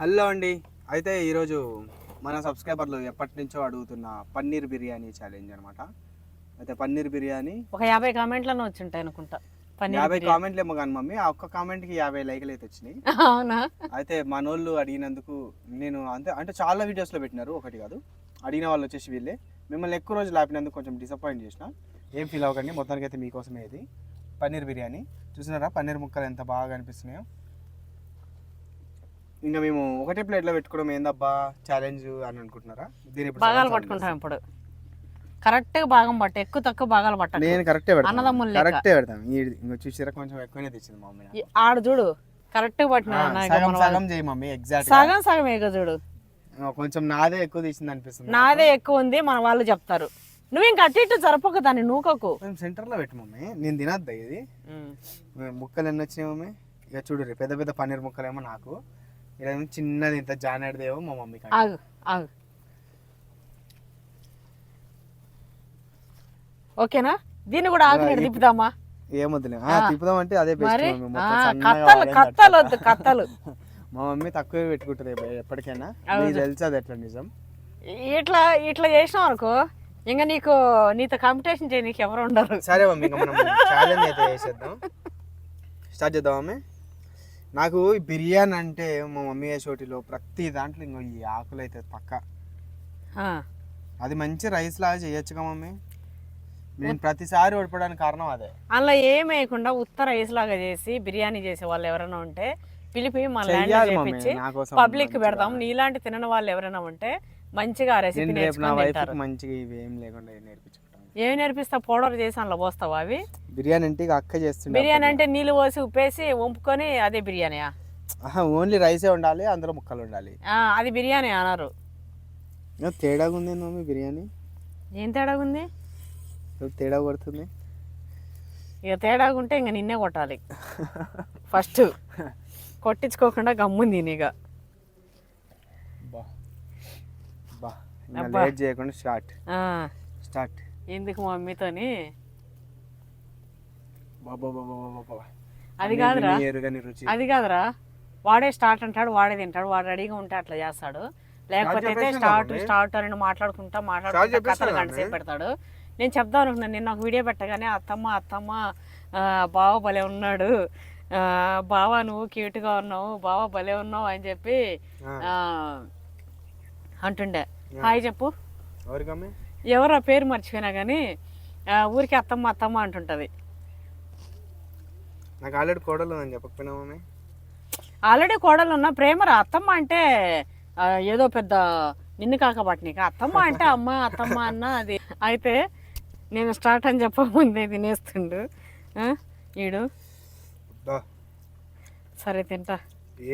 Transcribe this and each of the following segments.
Hello అండి. అయితే ఈరోజు మన సబ్స్క్రైబర్లు ఎప్పటి నుంచో అడుగుతున్న పన్నీర్ బిర్యానీ ఛాలెంజ్ అనమాట అయితే పన్నీర్ బిర్యానీ ఒక యాభై కామెంట్లను వచ్చి ఉంటాయి అనుకుంటా యాభై. కామెంట్లు ఏమో కానీ మమ్మీ ఆ ఒక్క కామెంట్కి యాభై లైక్లు అయితే వచ్చినాయి. అవునా? అయితే మనోళ్ళు అడిగినందుకు నేను అంతే అంటే చాలా వీడియోస్లో పెట్టినారు ఒకటి కాదు. అడిగిన వాళ్ళు వచ్చేసి వీళ్ళే. మిమ్మల్ని ఎక్కువ రోజులు ఆపినందుకు కొంచెం డిసప్పాయింట్ చేసిన. ఏం ఫీల్ అవ్వకండి మొత్తానికి అయితే మీకోసమే ఇది. పన్నీర్ బిర్యానీ. చూసినారా? పన్నీర్ ముక్కలు ఎంత బాగా అనిపిస్తున్నాయో. ఇంకా మేము ఒకటే ప్లేట్లో పెట్టుకోవడం ఏందబ్బా? ఛాలెంజ్ అని అనుకుంటున్నారా? దీని ఇప్పుడు భాగాలు పట్టుకుంటాం ఇప్పుడు. కరెక్ట్గా భాగం పట్ట ఎక్కువ తక్కువ భాగాలు పట్ట నేను కరెక్టే పెడతాను. కరెక్టే పెడతాం ఈ ఇంకో చూసారా కొంచెం ఎక్కువనే తెచ్చింది మమ్మీ ఆడు చూడు కరెక్ట్గా పట్టిన సగం సగం చేయి మమ్మీ ఎగ్జాక్ట్ సగం సగం ఏగ చూడు. కొంచెం నాదే ఎక్కువ తీసింది అనిపిస్తుంది నాదే ఎక్కువ ఉంది మన వాళ్ళు చెప్తారు. నువ్వు ఇంకా అటు ఇటు జరపక దాన్ని నూకకు. కొంచెం సెంటర్లో పెట్టు మమ్మీ. నేను తినద్దా ఇది? ముక్కలు ఎన్ని వచ్చినాయి మమ్మీ? ఇక చూడు రే, పెద్ద పెద్ద పన్నీర్ ముక్కలేమో నాకు. ఇలా చిన్నది ఇంత జానాడిదేమో మా మమ్మీ. ఆగు ఆగు. ఓకేనా? దీన్ని కూడా ఆకు తిప్పుదామా? ఏమొద్దులే తిప్పుదాం అంటే అదే మరి? కత్తలు కత్తలు. వద్దు కత్తలు మా మమ్మీ తక్కువే పెట్టుకుంటుంది ఎప్ప- ఎప్పటికైనా. తెలుసు అది ఎట్లా నిజం? ఇట్లా ఇట్లా చేసినావు అనుకో ఇంకా నీకు నీతో కాంపిటీషన్ చేయ నీకు ఎవరు ఉండరు. సరే మమ్మీ ఇంకా మనం ఛాలెంజ్ అయితే చేసేద్దాం. స్టార్ట్ చేద్దాం మమ్మీ? నాకు ఈ బిర్యానీ అంటే మా మమ్మీ చోటిలో ప్రతి దాంట్లో ఇంకో ఈ ఆకులు అయితే పక్క. ఆ, అది మంచి రైస్ లాగా చేయొచ్చుగా మమ్మీ. నేను ప్రతిసారి ఓడిపోవడానికి కారణం అదే. అందులో ఏం వేయకుండా ఉత్తర రైస్ లాగా చేసి బిర్యానీ చేసే వాళ్ళు ఎవరైనా ఉంటే పిలిపి మన ల్యాండ్ చేపించి పబ్లిక్. పెడతాం నీలాంటి తినని వాళ్ళు ఎవరైనా ఉంటే మంచిగా రెసిపీ నేర్చుకొని మంచిగా ఇవి ఏం లేకుండా నేర్పించుకుంటాను ఏమి నేర్పిస్తా? పౌడర్ చేసి అందులో పోస్తావా అవి? బిర్యానీ అంటే ఇక అక్క చేస్తుండే బిర్యానీ అంటే నీళ్ళు పోసి ఉప్పేసి వంపుకొని అదే బిర్యానీయా? ఓన్లీ రైసే ఉండాలి అందులో ముక్కలు ఉండాలి. అది బిర్యానీ అన్నారు. తేడాగా ఉంది మమ్మీ బిర్యానీ. ఏం తేడా ఉంది? తేడా కొడుతుంది. ఇక తేడాగా ఉంటే ఇంక నిన్నే కొట్టాలి. ఫస్ట్ కొట్టించుకోకుండా గమ్ముంది అబ్బా. లేట్ చేయకుండా స్టార్ట్. స్టార్ట్. ఎందుకు మా మమ్మీతోని? అది కాదురా. అది కాదురా. వాడే స్టార్ట్ అంటాడు వాడే తింటాడు వాడు రెడీగా ఉంటే అట్లా చేస్తాడు. లేకపోతే అయితే స్టార్ట్. స్టార్ట్ అని మాట్లాడుకుంటా మాట్లాడుకుంటా కథలు గంట మమ్మీ. సేపు పెడతాడు. నేను చెప్దాం అనుకున్నాను నిన్న ఒక వీడియో పెట్టగానే అత్తమ్మ అత్తమ్మ బావ భలే ఉన్నాడు. బావ నువ్వు క్యూట్గా ఉన్నావు బావ భలే ఉన్నావు అని చెప్పి అంటుండే. హాయ్ చెప్పు. ఎవరు పేరు మర్చిపోయినా కానీ ఊరికి అత్తమ్మ అత్తమ్మ అంటుంటది. నాకు ఆల్రెడీ కోడలు అని చెప్పకపోయినా ఆల్రెడీ కోడలు ఉన్న ప్రేమరా అత్తమ్మ అంటే ఏదో పెద్ద నిన్ను కాకబాటి నీకు అత్తమ్మ అంటే అమ్మ అత్తమ్మ అన్న అది. అయితే నేను స్టార్ట్ అని చెప్పకముందే తినేస్తుండు. ఈడు? సరే తింటా.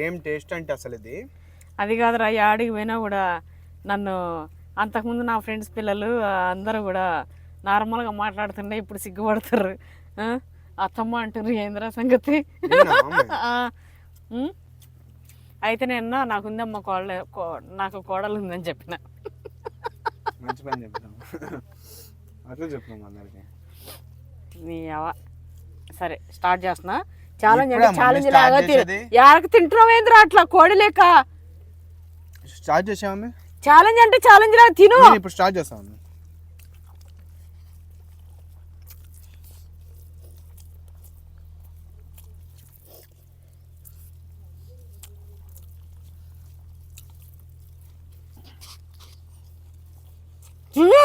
ఏం టేస్ట్ అంటే అసలు ఇది? అది కాదురా ఈ ఆడికి పోయినా కూడా నన్ను అంతకుముందు నా ఫ్రెండ్స్ పిల్లలు అందరూ కూడా నార్మల్గా మాట్లాడుతుండే ఇప్పుడు సిగ్గుపడతారు. అత్తమ్మ అంటారు ఏంద్రా సంగతి. అయితే నేను నాకుందమ్మ కోడలు కో- నాకు కోడలు ఉందని చెప్పిన. మంచి పని చెప్పాను అట్లా చెప్పాము అందరికి. నీ అవ సరే స్టార్ట్ చేస్తున్నా. ఛాలెంజ్ అంటే ఛాలెంజ్ లాగా? యారకు తింటున్నావు ఏంద్రా అట్లా కోడి లేక? స్టార్ట్ చేసామమ్మి ఛాలెంజ్ అంటే ఛాలెంజ్ లా తిను. ఇప్పుడు స్టార్ట్ చేస్తాను తిను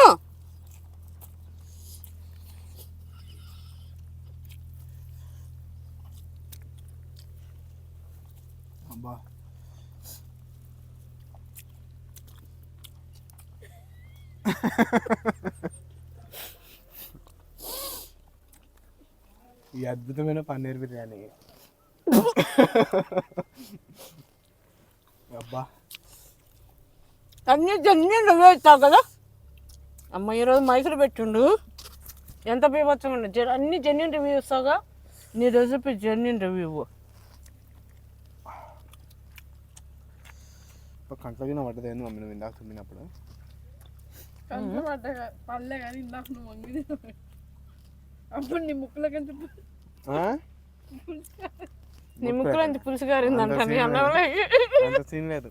అబ్బా ఈ అద్భుతమైన పన్నీర్ బిర్యానీ. అబ్బా. అన్ని జన్యున్ నువ్వే ఇస్తావు కదా? అమ్మ ఈరోజు మైకులు పెట్టిండు. ఎంత బీభత్సంగా ఉంది. జర అన్ని జెన్యున్ రివ్యూ ఇస్తావుగా? నీ రెసిపీ జెన్యున్ రివ్యూ కంట్లోకి పడ్డది ఏంది మమ్మీ? నువ్వు ఇందాక తుమ్మినప్పుడు. కంట్లో పడ్డ పడలే కానీ ఇందాక నువ్వు వంగి అప్పుడు నీ ముక్కులకంటే ఆ? నీ ముక్కులోంచి పులుసు గారిందంట అంత నీ అన్నంలో అంత సీన్ లేదు.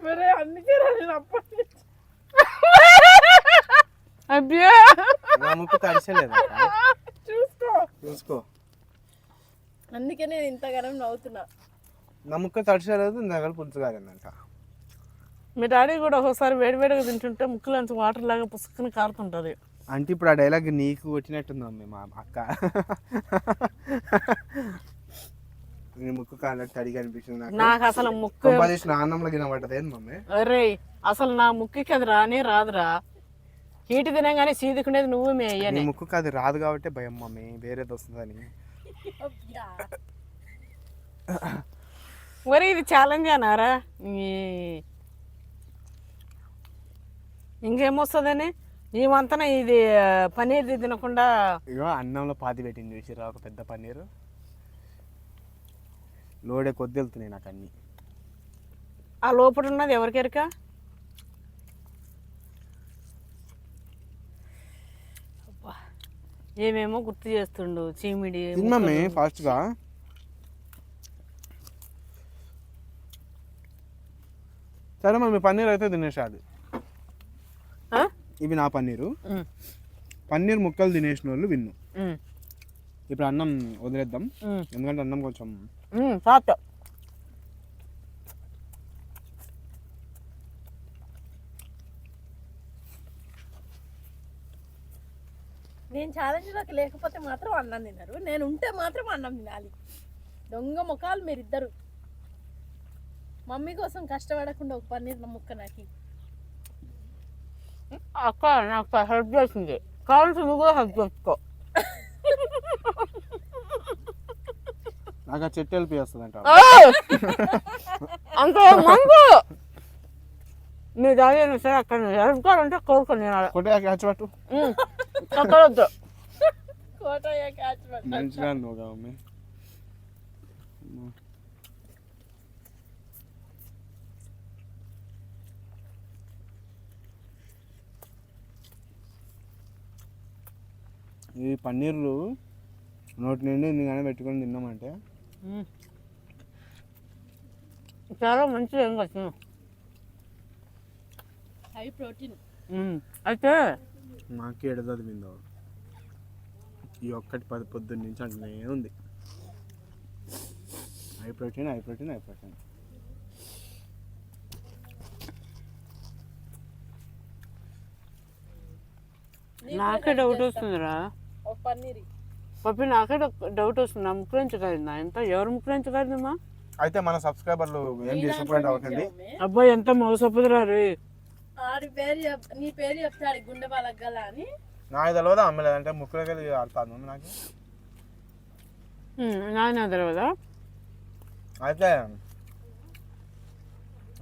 మరి అందుకే రా నేను అప్పటి అబ్బా. నా ముక్కు తడిసలేదు? చూసుకో. చూసుకో. అందుకే నేను ఇంతగానం నవ్వుతున్నా. నా ముక్క తడిసలేదు దగ్గర పులుసు కారిందంట. మీ డాడీ కూడా ఒకసారి వేడివేడిగా తింటుంటే ముక్కులోంచి వాటర్ లాగా పుసుకుని కారుతుంటది. అంటే ఇప్పుడు ఆ డైలాగ్ నీకు కొట్టినట్టుంది మమ్మీ మా అక్క. నీ ముక్కు కాళ్ళకి తడిగా అనిపించింది నాకు. నాకు అసలు ముక్కు కొంపదీసి నా అన్నంలో గినబడ్డది ఏంది మమ్మీ? అరే అసలు నా ముక్కుకి అది రానే రాదురా. హీట్ తినగానే సీదుకునేది నువ్వు మే నీ అయ్యని ముక్కుకు అది రాదు కాబట్టి భయం మమ్మీ వేరేది వస్తుందని. అబ్బా. మరి ఇది ఛాలెంజ్ అనారా? ఈ- ఇంకేమొస్తుందని? ఈమంతన ఇది ఆ, పన్నీర్ది తినకుండా ఇగో అన్నంలో పాతి పెట్టింది చూసిరా ఒక పెద్ద పన్నీరు. లోడే కొద్ది వెళ్తున్నాయి నాకు అన్ని. ఆ లోపల ఉన్నది ఎవరికెరక? అబ్బా. ఏమేమో గుర్తు చేస్తుండు చీమిడి తిన్నమ్మే ఫాస్ట్గా. సరే మమ్మీ పన్నీర్ అయితే తినేసాడు ఆ? ఇవి నా పన్నీరు. పన్నీర్ ముక్కలు తినేసిన వాళ్ళు విన్ను ఇప్పుడు అన్నం వదిలేద్దాం. ఎందుకంటే అన్నం కొంచెం సాట్ నేను ఛాలెంజ్లోకి లేకపోతే మాత్రం అన్నం తినరు. నేను ఉంటే మాత్రం అన్నం తినాలి. దొంగ ముఖాలు మీరిద్దరు. మమ్మీ కోసం కష్టపడకుండా ఒక పన్నీర్ ముక్క నాకు. అక్క నాకు హెల్ప్ చేసింది కావాల్సి నువ్వు కూడా హెల్ప్ చేసుకో నాకు ఆ చెట్టు వెళ్ళి వస్తుంది అంట అంత మంగు నీ దాని సరే అక్కడ హెల్ప్ కావాలంటే కోరుకొని తినాలి కొట్టే క్యాచ్ పట్టు తగ్గలొద్దు కోటయ్య క్యాచ్ పట్టాలి. మంచిగా నువ్వు మమ్మీ ఈ పన్నీర్లు నోటి నుండి ఎందుకనే పెట్టుకొని తిన్నామంటే. చాలా మంచిది ఏం వచ్చిన హై ప్రోటీన్. అయితే మాకు ఎడదది విందో ఈ ఒక్కటి పది పొద్దున్న నుంచి అంటూనే ఉంది. High protein high protein high protein. నాకే డౌట్ వస్తుందిరా. పన్నీర్. పప్పి నాకే డౌట్ వస్తుంది. నా ముక్కు నుంచి కారిందా? ఎంత? ఎవరి ముక్కు నుంచి కారిందమ్మా? అయితే మన సబ్స్క్రైబర్లు ఏం డిసప్పాయింట్ అవ్వకండి అబ్బాయి ఎంత మోసపోదురా రే. ఆడి పేరు నీ పేరు చెప్తాడు గుండె బాలకు గల అని. నాకు తెలియదు అమ్మ లేదంటే ముక్కులోకి వెళ్ళి ఆడుతాను నాకు. నాయన తెలియదా అయితే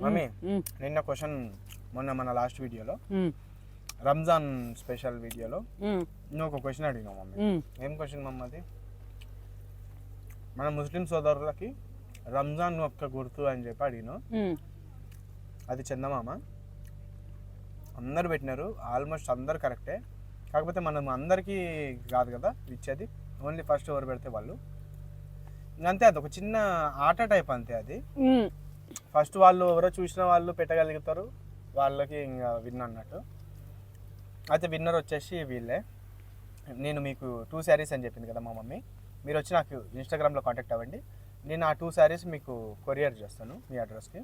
మమ్మీ నిన్న క్వశ్చన్ మొన్న మన లాస్ట్ వీడియోలో రంజాన్ స్పెషల్ వీడియోలో నువ్వు ఒక క్వశ్చన్ అడిగినావు మమ్మీ. ఏం క్వశ్చన్ మమ్మ అది? మన ముస్లిం సోదరులకి రంజాన్ ఒక్క గుర్తు అని చెప్పి అడిగినావు. అది చందమామ. అందరు పెట్టినారు. ఆల్మోస్ట్ అందరు కరెక్టే కాకపోతే మనం అందరికీ కాదు కదా ఇచ్చేది. ఓన్లీ ఫస్ట్ ఎవరు పెడితే వాళ్ళు. ఇంక అంతే అది. ఒక చిన్న ఆట టైప్ అంతే అది. ఫస్ట్ వాళ్ళు ఎవరో చూసిన వాళ్ళు పెట్టగలుగుతారు. వాళ్ళకి ఇంకా విన్ అన్నట్టు. అయితే విన్నర్ వచ్చేసి వీళ్ళే. నేను మీకు టూ శారీస్ అని చెప్పింది కదా మా మమ్మీ. మీరు వచ్చి నాకు ఇన్స్టాగ్రామ్లో కాంటాక్ట్ అవ్వండి. నేను ఆ టూ శారీస్ మీకు కొరియర్ చేస్తాను మీ అడ్రస్కి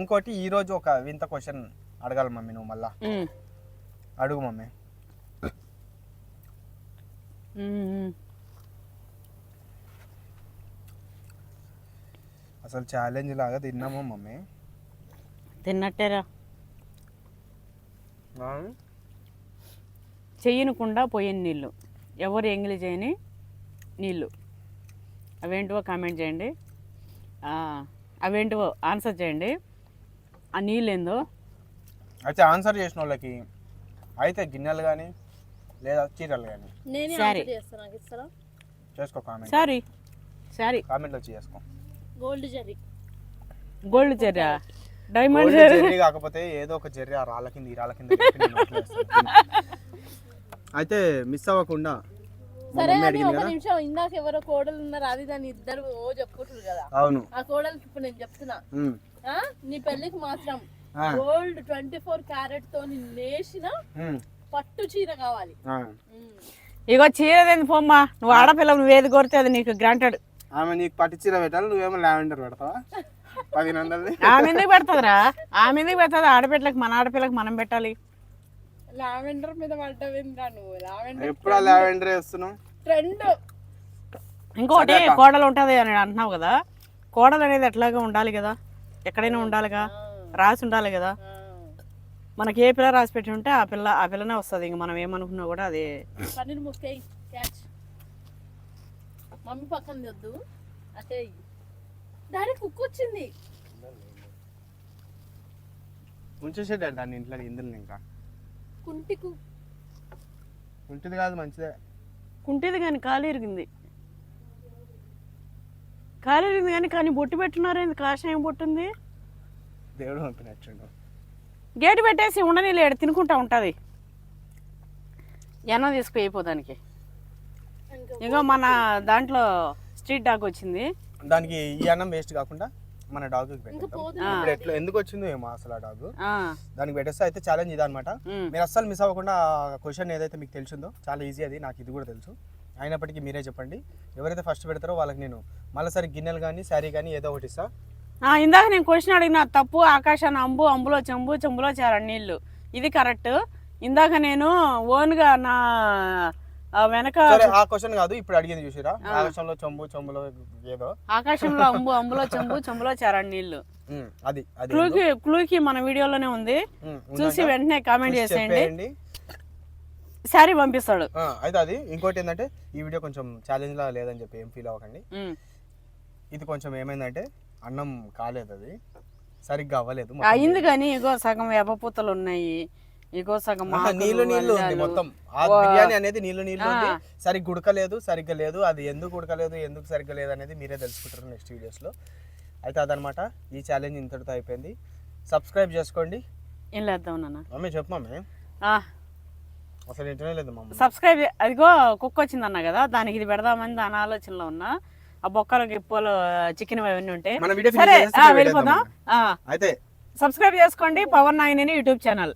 ఇంకోటి ఈరోజు ఒక వింత క్వశ్చన్ అడగాలి మమ్మీ నువ్వు మళ్ళా. అడుగు మమ్మీ. అసలు ఛాలెంజ్ లాగా తిన్నాము మమ్మీ? తిన్నట్టేరా. చెయ్యనుకుండా పోయిన నీళ్ళు. ఎవరు ఎంగిలి చేయని నీళ్ళు. అవేంటివో కామెంట్ చేయండి. ఆ, అవేంటివో ఆన్సర్ చేయండి. ఆ నీళ్ళు ఏందో అయితే ఆన్సర్ చేసిన వాళ్ళకి అయితే గిన్నెలు కానీ లేదా చీరలు కానీ నేనే సరే. చేసుకో కామెంట్. సారీ సారీ కామెంట్లో చేసుకో. గోల్డ్ జరీ. గోల్డ్ చెర్రా డైమండ్ జెర్రీ? కాకపోతే ఏదో ఒక జెర్రీ ఆ రాళ్ళ కింద ఈ రాళ్ళ కింద పెట్టి నేను నోట్లో వేస్తాను. అయితే మిస్ అవ్వకుండా సరే అని ఒక నిమిషం ఇందాక ఎవరో కోడలు ఉన్నారు అది దాని ఇద్దరు ఓ చెప్పుకుంటారు కదా. అవును. ఆ కోడలికి ఇప్పుడు నేను చెప్తున్నా. ఆ? నీ పెళ్ళికి మాత్రం గోల్డ్ ట్వంటీ ఫోర్ క్యారెట్తో నేసిన పట్టు చీర కావాలి. ఇగో చీరదేంది పోమ్మా? నువ్వు ఆడపిల్ల నువ్వు ఏది కోరితే అది నీకు గ్రాంటెడ్ ఆమె నీకు పట్టు చీర పెట్టాలి నువ్వేమో లావెండర్ పెడతావా? పదిహేను వందలది. ఆమె ఎందుకు పెడతదిరా? ఆమె ఎందుకు పెడతది? ఆడపిల్లకి మన ఆడపిల్లకి మనం పెట్టాలి. లావెండర్ మీద పడ్డవిందా నువ్వు? లావెండర్ ఎప్పుడు లావెండర్ వేస్తున్నావు ట్రెండ్ ఇంకోటి కోడలు ఉంటది అని అంటున్నావు కదా? కోడలు అనేది ఎట్లాగా ఉండాలి కదా? ఎక్కడైనా ఉండాలిగా? రాసి ఉండాలి కదా? మనకి ఏ పిల్ల రాసి పెట్టి ఉంటే ఆ పిల్ల ఆ పిల్లనే వస్తుంది. ఇంక మనం ఏమనుకున్నా కూడా అది. మమ్మీ పక్కన వద్దు అటే డాడీ కుక్ వచ్చింది. ఉంచేసేట దాన్ని ఇంట్లో ఇందులో ఇంకా. కుంటి కుక్ ఉంటుంది కాదు మంచిదే. కుంటేది కానీ కాలు ఇరిగింది. కాలు ఇరిగింది కానీ కానీ బొట్టు పెట్టున్నారేంది కాషాయం బొట్టు ఉంది? దేవుడు పంపినట్టుండు. గేటు పెట్టేసి ఉండని లేడు తినుకుంటా ఉంటుంది. ఎన్న తీసుకు అయిపోదానికి ఇంకా ఇంకా మన దాంట్లో స్ట్రీట్ డాగ్ వచ్చింది. దానికి ఈ అన్నం వేస్ట్ కాకుండా మన ఇప్పుడు ఎట్లా ఎందుకు వచ్చిందో ఏమో అసలు ఆ డాగ్ దానికి పెట్టేస్తే అయితే ఛాలెంజ్ ఇదనమాట ఉమ్. మీరు అస్సలు మిస్ అవ్వకుండా క్వశ్చన్ ఏదైతే మీకు తెలిసిందో చాలా ఈజీ అది నాకు ఇది కూడా తెలుసు. అయినప్పటికీ మీరే చెప్పండి. ఎవరైతే ఫస్ట్ పెడతారో వాళ్ళకి నేను మళ్ళీ సరే గిన్నెలు కానీ శారీ కానీ ఏదో ఒకటి ఇస్తా. ఇందాక నేను క్వశ్చన్ అడిగిన తప్పు ఆకాశాన్ని అంబు అంబులో చెంబు చెంబులో చేర నీళ్ళు. ఇది కరెక్ట్ ఇందాక నేను ఓన్గా నా వెనక ఆ క్వశ్చన్ కాదు ఇప్పుడు అడిగింది చూసిరా? ఆకాశంలో చొంబు చొంబులో ఏదో. ఆకాశంలో అంబు అంబులో చెంబు చెంబులో చేర ఉమ్, అది క్లూకి క్లూకి మన వీడియోలోనే ఉంది. చూసి. వెంటనే కామెంట్ చూసి చేసేయండి. శారీ పంపిస్తాడు. అయితే అది ఇంకోటి ఏంటంటే ఈ వీడియో కొంచెం ఛాలెంజ్ లా లేదని చెప్పి ఏం ఫీల్ అవ్వకండి. ఇది కొంచెం ఏమైందంటే అన్నం కాలేదు అది. సరిగ్గా అవ్వలేదు అయింది కానీ ఇగో సగం వేపపూతలు ఉన్నాయి. ఇగో సగం నీళ్ళు నీళ్ళు ఉంది. మొత్తం. ఆ బిర్యానీ అనేది నీళ్ళు నీళ్ళు ఉంది. సరిగ్గా ఉడకలేదు సరిగ్గా లేదు. అది ఎందుకు ఉడకలేదు ఎందుకు సరిగ్గా లేదు అనేది మీరే తెలుసుకుంటారు నెక్స్ట్ వీడియోస్లో. అయితే అదనమాట ఈ ఛాలెంజ్ ఇంతటితో అయిపోయింది. సబ్స్క్రైబ్ చేసుకోండి. ఏం లేద్దాం నాన్న? మమ్మీ చెప్పు మమ్మీ. ఆ, అసలు ఇంటనే లేదు మమ్మీ. సబ్స్క్రైబ్ అదిగో కుక్క వచ్చిందన్న కదా దానికి ఇది పెడదామని దాని ఆలోచనలో ఉన్నా. ఆ బొక్కలు గిప్పలు చికెన్ అవన్నీ ఉంటాయి సరే వెళ్ళిపోదాం. అయితే సబ్స్క్రైబ్ చేసుకోండి పవన్ నాయనని యూట్యూబ్ ఛానల్